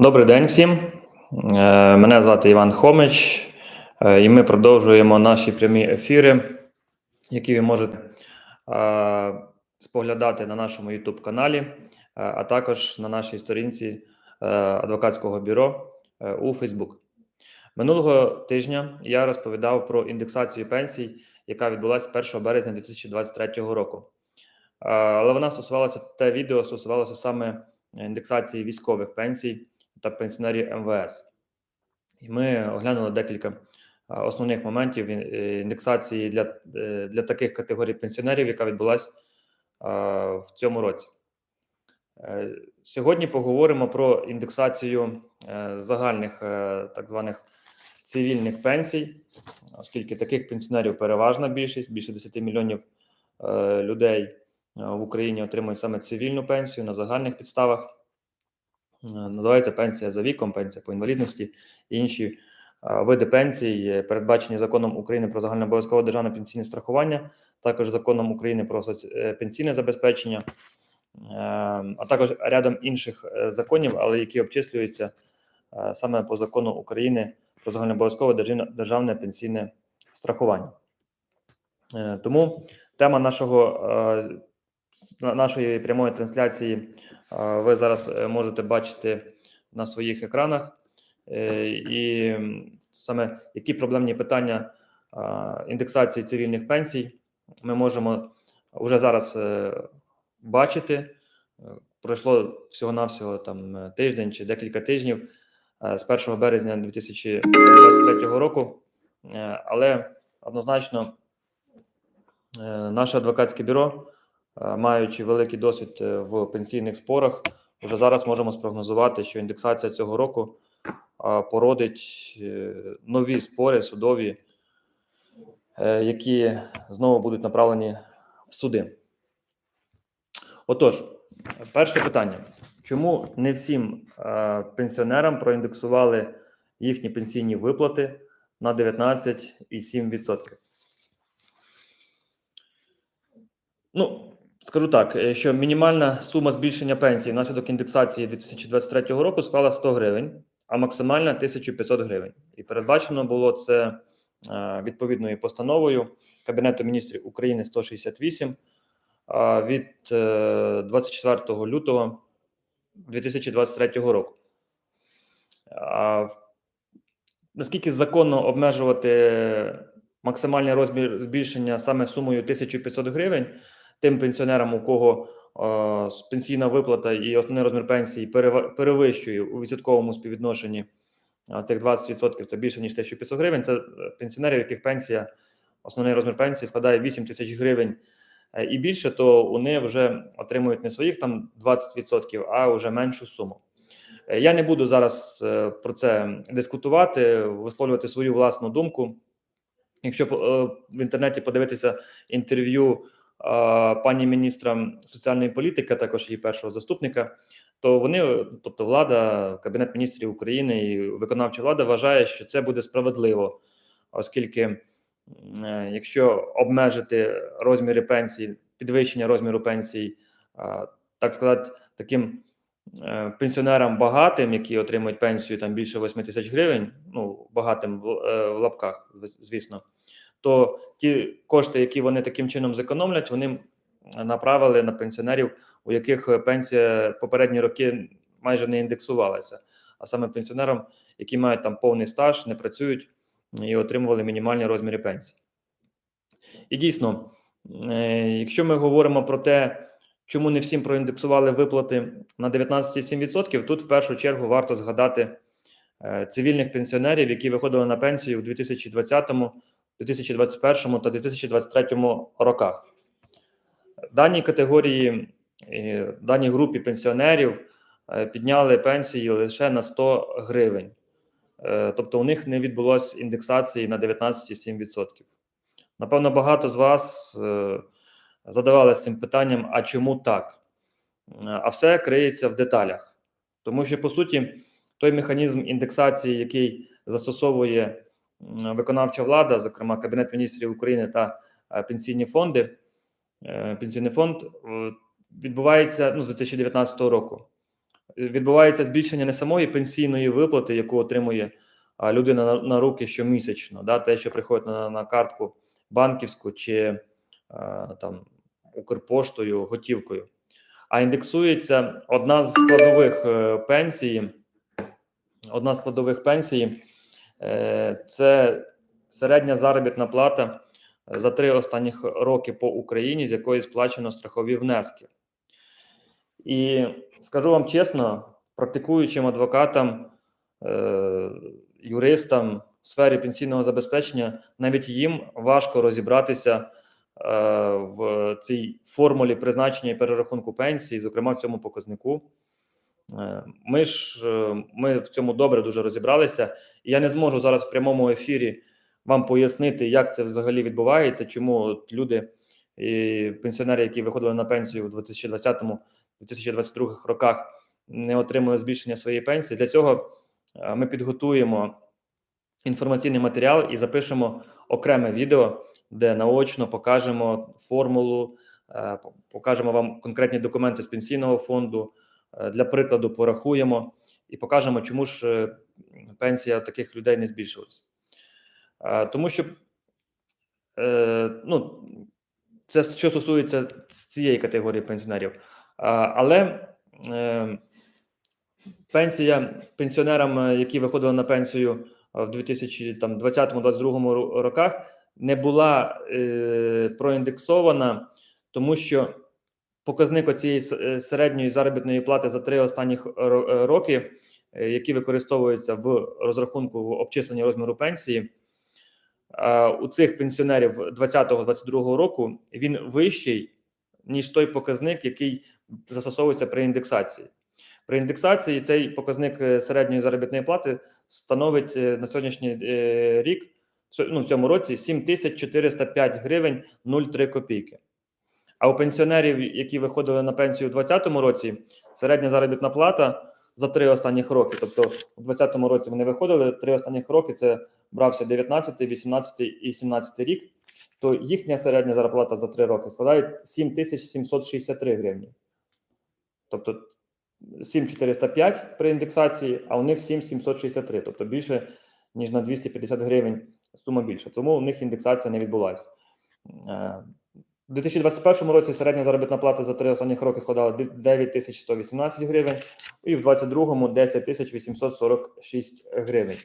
Добрий день всім. Е, Мене звати Іван Хомич, е, і ми продовжуємо наші прямі ефіри, які ви можете е, споглядати на нашому YouTube каналі, а також на нашій сторінці адвокатського бюро у Facebook. Минулого тижня я розповідав про індексацію пенсій, яка відбулася 1 березня 2023 року. Але вона стосувалася те відео стосувалося саме індексації військових пенсій та пенсіонерів МВС. І ми оглянули декілька основних моментів е, індексації для, е, для таких категорій пенсіонерів, яка відбулася в цьому році. Е, Сьогодні поговоримо про індексацію загальних так званих цивільних пенсій, оскільки таких пенсіонерів переважна більшість, більше 10 мільйонів людей в Україні отримують саме цивільну пенсію на загальних підставах. Е, Називається пенсія за віком, пенсія по інвалідності і інші е, види пенсій, передбачені законом України про загальнообов'язкове державне пенсійне страхування, також законом України про е, пенсійне забезпечення, а також рядом інших законів, але які обчислюються саме по закону України про загальнообов'язкове державне- пенсійне страхування. Тому тема нашого на- нашої прямої трансляції ви зараз е, можете бачити на своїх екранах. Е, І саме які проблемні питання індексації цивільних пенсій ми можемо вже зараз е, бачити. Пройшло всього-навсього там тиждень чи декілька тижнів з 1 березня 2023 року. Але однозначно наше адвокатське бюро маючи великий досвід е, в пенсійних спорах, вже зараз можемо спрогнозувати, що індексація цього року породить е, нові спори судові, е, які знову будуть направлені в суди. Отож, перше питання: чому не всім е, пенсіонерам проіндексували їхні пенсійні виплати на 19,7%? Ну, скажу так, е, що мінімальна сума збільшення пенсії внаслідок індексації 2023 року склала 100 гривень, а максимальна 1500 гривень. І передбачено було це е, відповідною постановою Кабінету міністрів України 168 е, від е, 24 лютого 2023 року. Наскільки законно обмежувати максимальний розмір збільшення саме сумою 1500 гривень, тим пенсіонерам, у кого е, пенсійна виплата і основний розмір пенсії перевищує у відсотковому співвідношенні цих 20%, це більше ніж 1500 гривень. Це пенсіонери, у яких пенсія, основний розмір пенсії складає 8 тисяч гривень е, і більше, то вони вже отримують не своїх там 20%, а вже меншу суму. Е, Я не буду зараз про це дискутувати, висловлювати свою власну думку. Якщо в інтернеті подивитися інтерв'ю пані міністра соціальної політики, також її першого заступника, то вони, е, тобто влада, кабінет міністрів України і виконавча влада вважає, що це буде справедливо, оскільки е, якщо обмежити розміри пенсій, підвищення розміру пенсій, е, так сказати, таким е, пенсіонерам багатим, які отримують пенсію там більше 8 тисяч гривень, ну багатим е, в лапках, звісно, то ті кошти, які вони таким чином зекономлять, вони направили на пенсіонерів, у яких пенсія попередні роки майже не індексувалася, а саме пенсіонерам, які мають там повний стаж, не працюють і отримували мінімальні розміри пенсії. І дійсно, е, якщо ми говоримо про те, чому не всім проіндексували виплати на 19,7%, тут в першу чергу варто згадати е, цивільних пенсіонерів, які виходили на пенсію у 2020, 2021 та 2023 роках. Даній категорії, е, даній групі пенсіонерів е, підняли пенсії лише на 100 гривень. Е, Тобто у них не відбулося індексації на 19,7%. Напевно, багато з вас е, задавалися цим питанням: а чому так? А все криється в деталях. Тому що, по суті, той механізм індексації, який застосовує виконавча влада, зокрема Кабінет міністрів України та е, пенсійні фонди, е, пенсійний фонд е, відбувається ну, з 2019 року. відбувається збільшення не самої пенсійної виплати, яку отримує людина на, руки щомісячно, да, те, що приходить на, на картку банківську чи там Укрпоштою, готівкою, а індексується одна з складових пенсії. Одна з складових пенсії це середня заробітна плата за три останніх роки по Україні, з якої сплачено страхові внески. І скажу вам чесно, практикуючим адвокатам, е, юристам в сфері пенсійного забезпечення, навіть їм важко розібратися е, в цій формулі призначення і перерахунку пенсії, зокрема в цьому показнику. Е, Ми ж е, ми в цьому добре дуже розібралися, і я не зможу зараз в прямому ефірі вам пояснити, як це взагалі відбувається, чому от люди і пенсіонери, які виходили на пенсію у 2020-2022 роках, не отримали збільшення своєї пенсії. Для цього е, ми підготуємо інформаційний матеріал і запишемо окреме відео, де наочно покажемо формулу, покажемо вам конкретні документи з пенсійного фонду. Е, Для прикладу, порахуємо і покажемо, чому ж е, пенсія таких людей не збільшилась. Е, Тому що ну, це що стосується цієї категорії пенсіонерів. Але пенсія пенсіонерам, які виходили на пенсію в 2020-2022 роках, не була проіндексована, тому що показник цієї середньої заробітної плати за три останніх е, роки, е, які використовуються в розрахунку в обчисленні розміру пенсії, е, у цих пенсіонерів 2020-2022 року він вищий, ніж той показник, який застосовується при індексації. При індексації цей показник е, середньої заробітної плати становить е, на сьогоднішній е, рік, ну, в цьому році 7405 гривень 0,3 копійки. А у пенсіонерів, які виходили на пенсію у 2020 році, середня заробітна плата за три останніх роки. Тобто, у 2020 році вони виходили три останніх роки. Це брався 19, 18 і 17 рік. То їхня середня зарплата за три роки складає 7763 гривні. Тобто 7405 при індексації, а у них 7763, тобто більше ніж на 250 гривень сума більша. Тому у них індексація не відбулася. У 2021 році середня заробітна плата за три останніх роки складала 9118 гривень, і в 2022 10 846 гривень.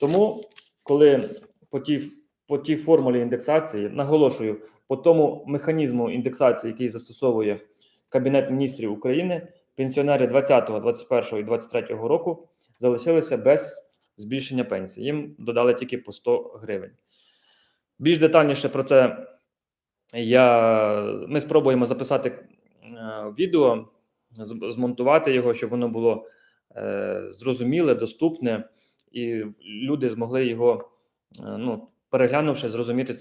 Тому, коли по тій, по тій формулі індексації, наголошую, по тому механізму індексації, який застосовує Кабінет міністрів України, пенсіонери 20, 21 і 23 року залишилися без збільшення пенсії. Їм додали тільки по 100 гривень. Більш детальніше про це я, ми спробуємо записати е, відео, змонтувати його, щоб воно було е, зрозуміле, доступне, і люди змогли його, е, ну, переглянувши, зрозуміти,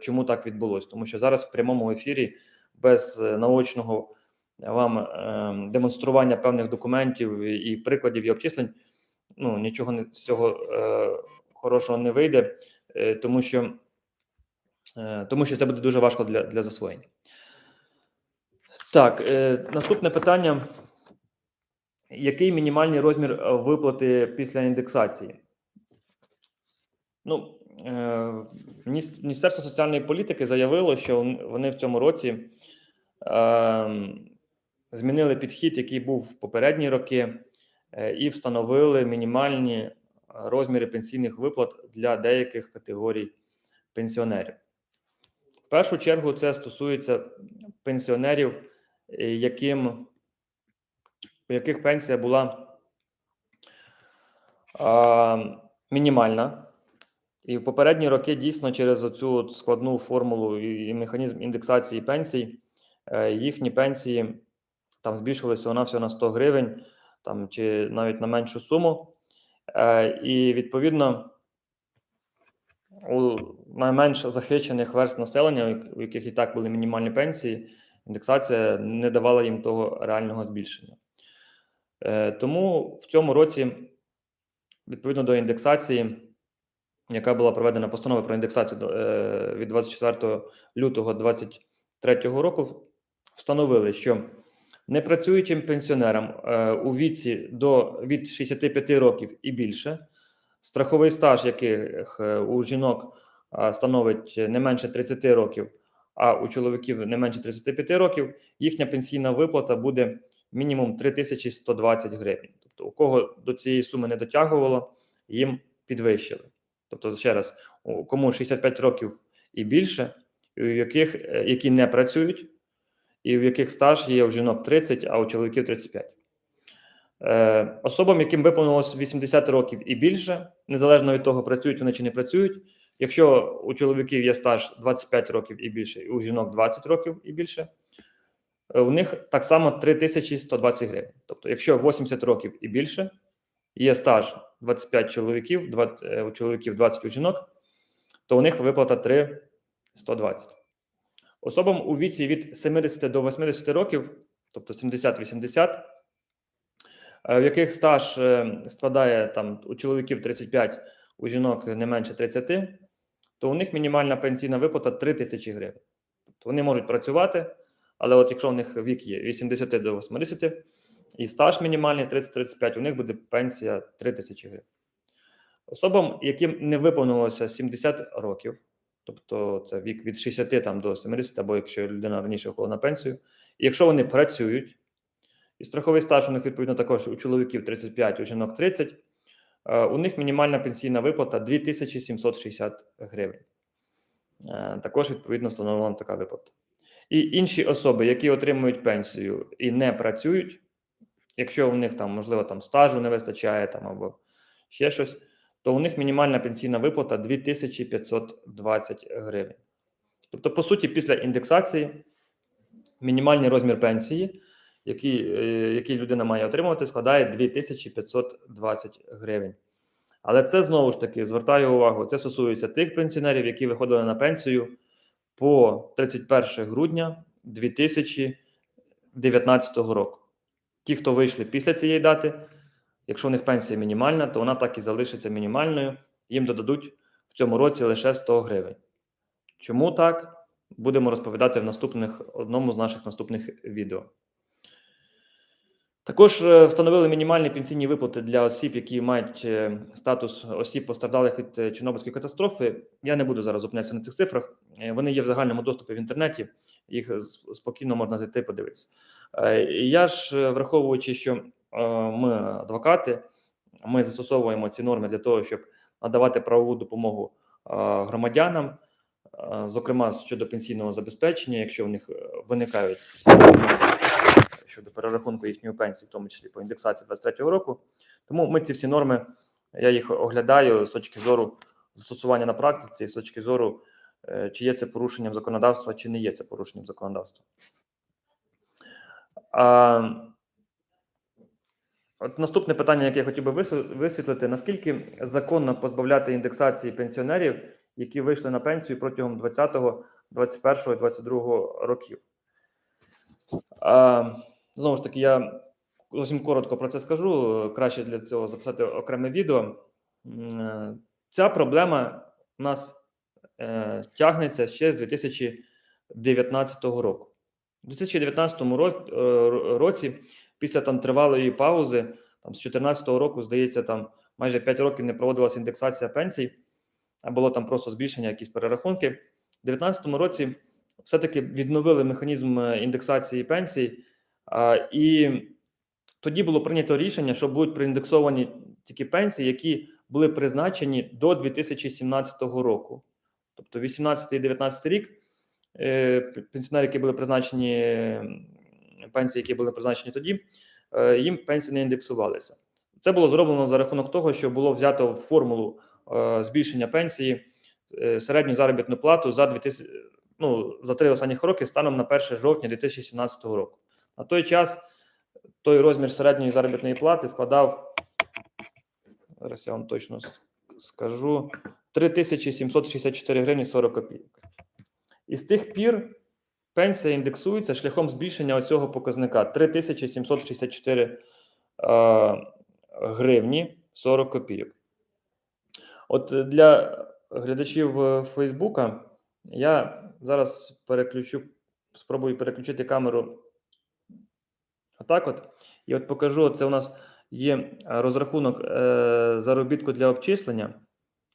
чому так відбулося. Тому що зараз в прямому ефірі без наочного вам демонстрування певних документів і прикладів і обчислень, ну нічого не з цього хорошого не вийде, тому що тому що це буде дуже важко для, для засвоєння. Так, е, наступне питання. Який мінімальний розмір е, виплати після індексації? Ну, е, Міністерство соціальної політики заявило, що вони в цьому році е, змінили підхід, який був в попередні роки, е, і встановили мінімальні е, розміри пенсійних виплат для деяких категорій пенсіонерів. Першу чергу це стосується пенсіонерів, е, яким, у яких пенсія була а, мінімальна. І в попередні роки дійсно через оцю складну формулу і і механізм індексації пенсій е, їхні пенсії там збільшилися вона всього на 100 гривень, там чи навіть на меншу суму. Е, І відповідно у найменш захищених верст населення, у яких і так були мінімальні пенсії, індексація не давала їм того реального збільшення. Е, Тому в цьому році, відповідно до індексації, яка була проведена постанова про індексацію е, від 24 лютого 2023 року, встановили, що Непрацюючим пенсіонерам е, у віці до від 65 років і більше, страховий стаж яких е, у жінок становить не менше 30 років, а у чоловіків не менше 35 років, їхня пенсійна виплата буде мінімум 3120 гривень. Тобто, у кого до цієї суми не дотягувало, їм підвищили. Тобто, ще раз, кому 65 років і більше, і у яких, е, які не працюють, і в яких стаж є у жінок 30, а у чоловіків 35. Е, особам, яким виповнилось 80 років і більше, незалежно від того, працюють вони чи не працюють. Якщо у чоловіків є стаж 25 років і більше, і у жінок 20 років і більше, е, у них так само 3120 гривень. Тобто, якщо 80 років і більше, є стаж 25 чоловіків, 20, е, у чоловіків 20 у жінок, то у них виплата 3120. Особам у віці від 70 до 80 років, тобто 70-80, е, в яких стаж е, складає там у чоловіків 35, у жінок не менше 30, то у них мінімальна пенсійна виплата 3 тисячі гривень. Тобто вони можуть працювати, але от якщо у них вік є 80 до 80 і стаж мінімальний 30-35, у них буде пенсія 3 тисячі гривень. Особам, яким не виповнилося 70 років, тобто це вік від 60 там, до 70, або якщо людина раніше виходила на пенсію, і якщо вони працюють, і страховий стаж у них відповідно також у чоловіків 35, у жінок 30, е, у них мінімальна пенсійна виплата 2760 гривень. Е, Також відповідно встановлена така виплата. І інші особи, які отримують пенсію і не працюють, якщо у них там, можливо, там стажу не вистачає там або ще щось, то у них мінімальна пенсійна виплата 2520 гривень. Тобто, по суті, після індексації мінімальний розмір пенсії, який, е, який людина має отримувати, складає 2520 гривень. Але це знову ж таки звертаю увагу, це стосується тих пенсіонерів, які виходили на пенсію по 31 грудня 2019 року. Ті, хто вийшли після цієї дати, якщо у них пенсія мінімальна, то вона так і залишиться мінімальною. Їм додадуть в цьому році лише 100 гривень. Чому так? Будемо розповідати в наступних одному з наших наступних відео. Також е, встановили мінімальні пенсійні виплати для осіб, які мають е, статус осіб постраждалих від е, Чорнобильської катастрофи. Я не буду зараз зупинятися на цих цифрах. Вони є в загальному доступі в інтернеті. Їх спокійно можна зайти подивитися. Я ж враховуючи, що ми адвокати, ми застосовуємо ці норми для того, щоб надавати правову допомогу громадянам, зокрема щодо пенсійного забезпечення, якщо в них виникають щодо перерахунку їхньої пенсії, в тому числі по індексації 23 року. Тому ми ці всі норми, я їх оглядаю з точки зору застосування на практиці, з точки зору, е, чи є це порушенням законодавства, чи не є це порушенням законодавства. А, от наступне питання, яке я хотів би висвітлити: наскільки законно позбавляти індексації пенсіонерів, які вийшли на пенсію протягом 20, 21 і 22 років? А, знову ж таки, я зовсім коротко про це скажу. Краще для цього записати окреме відео. Е, Ця проблема у нас е, тягнеться ще з 2019 року. У 2019 е, році, після там тривалої паузи, там з 2014 року, здається, там майже 5 років не проводилася індексація пенсій, а було там просто збільшення, якісь перерахунки. У 2019 році все-таки відновили механізм е, індексації пенсій, і тоді було прийнято рішення, що будуть проіндексовані тільки пенсії, які були призначені до 2017 року. Тобто 18 і 19 рік е, пенсіонери, які були призначені, пенсії, які були призначені тоді, е, їм пенсії не індексувалися. Це було зроблено за рахунок того, що було взято в формулу е, збільшення пенсії середню заробітну плату за 2000, ну, за три останніх роки станом на 1 жовтня 2017 року. На той час той розмір середньої заробітної плати складав, зараз я вам точно скажу, 3764 гривні 40 копійок. І з тих пір пенсія індексується шляхом збільшення оцього показника 3764 е, гривні 40 копійок. От е, для глядачів е, Фейсбука я зараз переключу, спробую переключити камеру Отак от. І от покажу, це у нас є е, розрахунок е, заробітку для обчислення.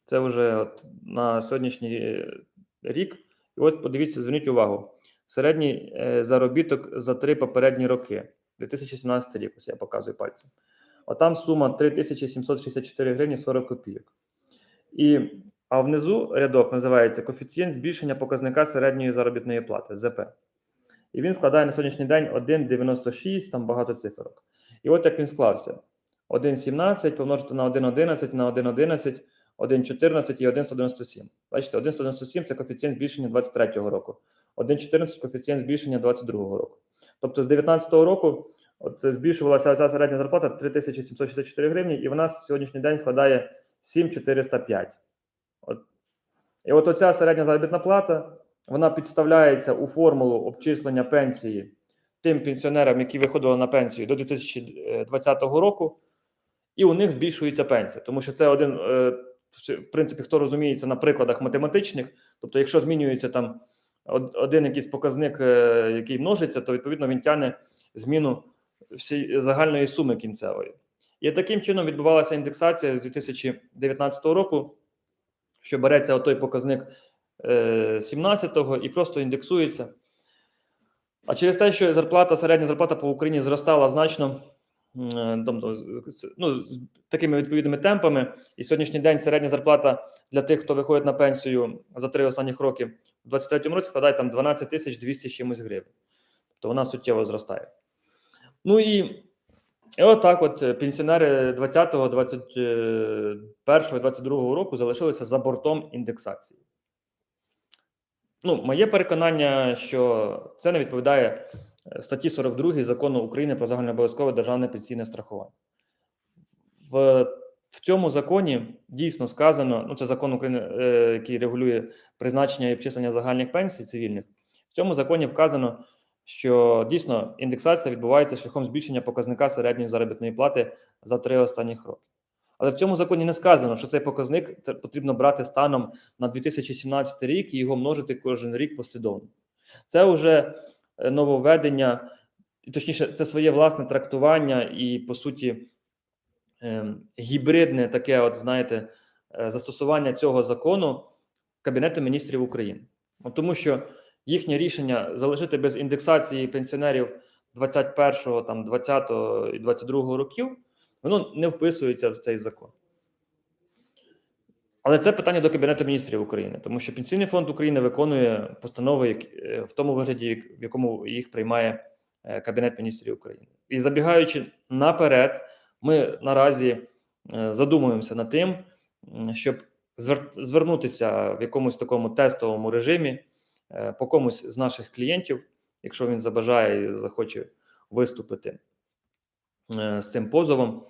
Це вже от на сьогоднішній е, рік. І от подивіться, зверніть увагу. Середній заробіток за три попередні роки. 2017 рік, ось я показую пальцем. Отам сума 3764 гривні 40 копійок. І, а внизу рядок називається коефіцієнт збільшення показника середньої заробітної плати ЗП. І він складає на сьогоднішній день 1,96, там багато циферок. І от як він склався: 1,17 помножити на 1,11 на 1,11, 1,14 і 1,197. Бачите, 1,197 це коефіцієнт збільшення 23-го року, 1,14 коефіцієнт збільшення 22-го року. Тобто з 19-го року от збільшувалася ця середня зарплата 3764 гривні, і вона на сьогоднішній день складає 7405. От. І от оця середня заробітна плата, вона підставляється у формулу обчислення пенсії тим пенсіонерам, які виходили на пенсію до 2020 року, і у них збільшується пенсія. Тому що це один, е, в принципі, хто розуміється на прикладах математичних, тобто, якщо змінюється там один якийсь показник, е, який множиться, то відповідно він тягне зміну всієї загальної суми кінцевої. І таким чином відбувалася індексація з 2019 року, що береться той показник 17-го і просто індексується. А через те, що зарплата, середня зарплата по Україні зростала значно, тобто, з- з- ну, з такими відповідними темпами, і сьогоднішній день середня зарплата для тих, хто виходить на пенсію за три останніх роки, у 2023 році складає там 12 тисяч 200 з чимось гривень. Тобто вона суттєво зростає. Ну і, і отак, от е, пенсіонери 20-го, 21-го, 22-го року залишилися за бортом індексації. Ну, моє переконання, що це не відповідає е, статті 42 закону України про загальнообов'язкове державне пенсійне страхування. В, в цьому законі дійсно сказано: ну, це закон України, е, який регулює призначення і обчислення загальних пенсій цивільних. В цьому законі вказано, що дійсно індексація відбувається шляхом збільшення показника середньої заробітної плати за три останніх роки. Але в цьому законі не сказано, що цей показник потрібно брати станом на 2017 рік і його множити кожен рік послідовно. Це вже е, нововведення, точніше, це своє власне трактування і, по суті, ем, гібридне таке, от знаєте, е, застосування цього закону Кабінету міністрів України. Тому що їхнє рішення залишити без індексації пенсіонерів 21-го, там, 20-го і 22-го років, воно не вписується в цей закон. Але це питання до Кабінету міністрів України, тому що Пенсійний фонд України виконує постанови е, в тому вигляді, в якому їх приймає е, Кабінет міністрів України. І забігаючи наперед, ми наразі е, задумуємося над тим, щоб звернутися в якомусь такому тестовому режимі по комусь з наших клієнтів, якщо він забажає і захоче виступити з цим позовом.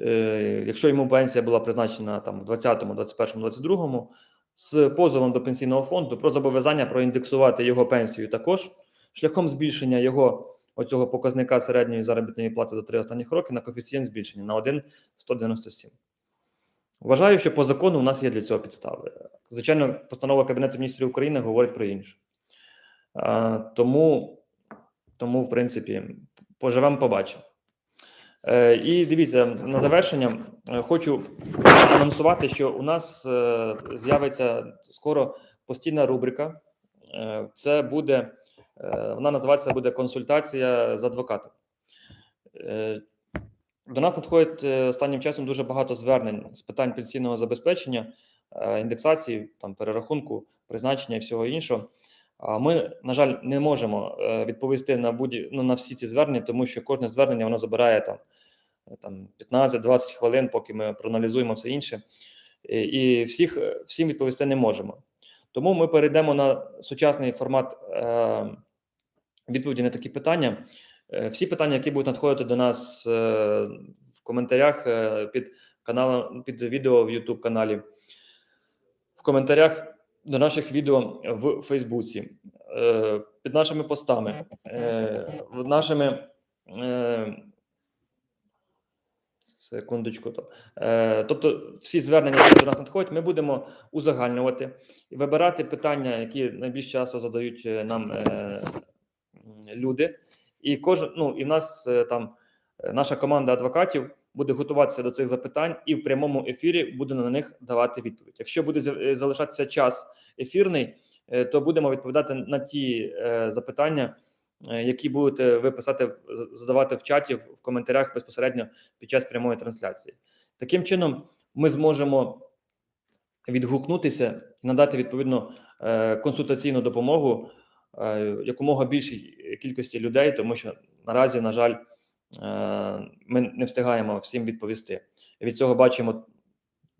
Е, Якщо йому пенсія була призначена там в 20-му, 21-му, 22-му, з позовом до пенсійного фонду про зобов'язання проіндексувати його пенсію також шляхом збільшення його оцього показника середньої заробітної плати за три останніх роки на коефіцієнт збільшення на 1,197. Вважаю, що по закону у нас є для цього підстави. Звичайно, постанова Кабінету міністрів України говорить про інше. А, тому, тому, в принципі, поживемо, побачимо. Е, і дивіться, на завершення е, хочу анонсувати, що у нас е, з'явиться скоро постійна рубрика. Це буде, вона називається буде консультація з адвокатом. До нас надходить останнім часом дуже багато звернень з питань пенсійного забезпечення, індексації, там перерахунку, призначення і всього іншого. Ми, на жаль, не можемо е, відповісти на будь ну, на всі ці звернення, тому що кожне звернення воно забирає там, е, там 15-20 хвилин, поки ми проаналізуємо все інше. І, всіх е, всім відповісти не можемо. Тому ми перейдемо на сучасний формат е, відповіді на такі питання. Всі питання, які будуть надходити до нас в коментарях під каналом, під відео в YouTube каналі, в коментарях до наших відео в Фейсбуці, е, під нашими постами, е, нашими. е, Секундочку, то тобто всі звернення, які до нас надходять, ми будемо узагальнювати і вибирати питання, які найбільш часто задають нам люди, І кожен, ну і в нас там наша команда адвокатів буде готуватися до цих запитань і в прямому ефірі буде на них давати відповідь. Якщо буде е, залишатися час ефірний, е, то будемо відповідати на ті е, запитання, які будете ви писати, задавати в чаті в коментарях безпосередньо під час прямої трансляції. Таким чином, ми зможемо відгукнутися і надати відповідно консультаційну допомогу якомога більшій кількості людей, тому що наразі, на жаль, ми не встигаємо всім відповісти. Від цього бачимо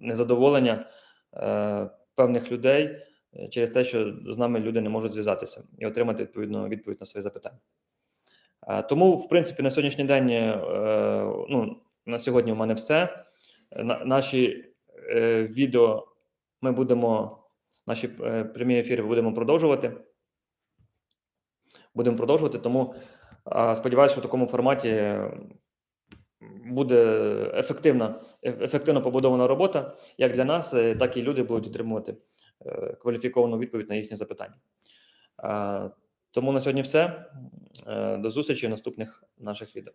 незадоволення е, певних людей е, через те, що з нами люди не можуть зв'язатися і отримати відповідну відповідь на свої запитання. Е, Тому, в принципі, на сьогоднішній день, е, ну, на сьогодні у мене все. Наші е, відео ми будемо, наші е, прямі ефіри будемо продовжувати. Будемо продовжувати, тому е, сподіваюся, що в такому форматі буде ефективна, е- ефективно побудована робота як для нас, е, так і люди будуть отримувати е, кваліфіковану відповідь на їхні запитання. Тому на сьогодні все. До зустрічі в наступних наших відео.